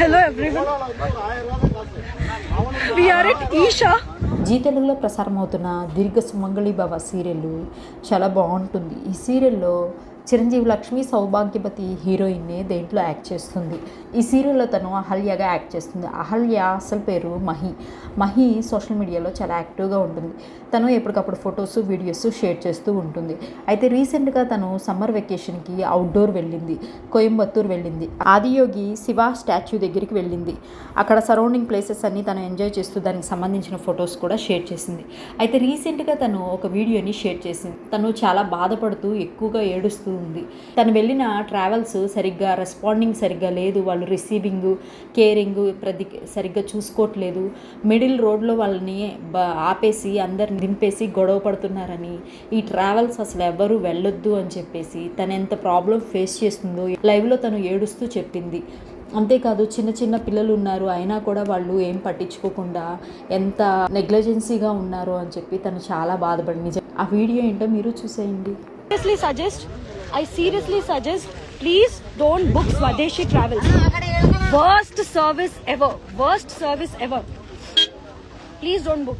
Hello We are at Eesha Zee తెలుగులో ప్రసారం అవుతున్న దీర్ఘ సుమంగళి భవ సీరియల్ చాలా బాగుంటుంది. ఈ సీరియల్లో చిరంజీవి లక్ష్మి సౌభాగ్యపతి హీరోయిన్ని దేంట్లో యాక్ట్ చేస్తుంది? ఈ సీరియల్లో తను అహల్యగా యాక్ట్ చేస్తుంది. అహల్య అసలు పేరు మహి. మహి సోషల్ మీడియాలో చాలా యాక్టివ్గా ఉంటుంది. తను ఎప్పటికప్పుడు ఫొటోస్ వీడియోస్ షేర్ చేస్తూ ఉంటుంది. అయితే రీసెంట్గా తను సమ్మర్ వెకేషన్కి అవుట్డోర్ వెళ్ళింది. కోయంబత్తూర్ వెళ్ళింది. ఆదియోగి శివ స్టాచ్యూ దగ్గరికి వెళ్ళింది. అక్కడ సరౌండింగ్ ప్లేసెస్ అన్ని తను ఎంజాయ్ చేస్తూ దానికి సంబంధించిన ఫొటోస్ కూడా షేర్ చేసింది. అయితే రీసెంట్గా తను ఒక వీడియోని షేర్ చేసింది. తను చాలా బాధపడుతూ ఎక్కువగా ఏడుస్తూ ఉంది. తను వెళ్ళిన ట్రావెల్స్ సరిగ్గా రెస్పాండింగ్ సరిగ్గా లేదు. వాళ్ళు రిసీవింగ్ కేరింగ్ ప్రతి సరిగ్గా చూసుకోవట్లేదు. మిడిల్ రోడ్లో వాళ్ళని బ- ఆపేసి అందరిని దింపేసి గొడవ పడుతున్నారని ఈ ట్రావెల్స్ అసలు ఎవరు వెళ్ళొద్దు అని చెప్పేసి తను ఎంత ప్రాబ్లం ఫేస్ చేస్తుందో లైవ్లో తను ఏడుస్తూ చెప్పింది. అంతేకాదు చిన్న చిన్న పిల్లలు ఉన్నారు. అయినా కూడా వాళ్ళు ఏం పట్టించుకోకుండా ఎంత నెగ్లజెన్సీగా ఉన్నారు అని చెప్పి తను చాలా బాధపడి నిజం ఆ వీడియో ఏంటో మీరు చూసేయండి. Suggest I seriously suggest, please don't book Swadeshi Travels. Worst service ever. Worst service ever. Please don't book.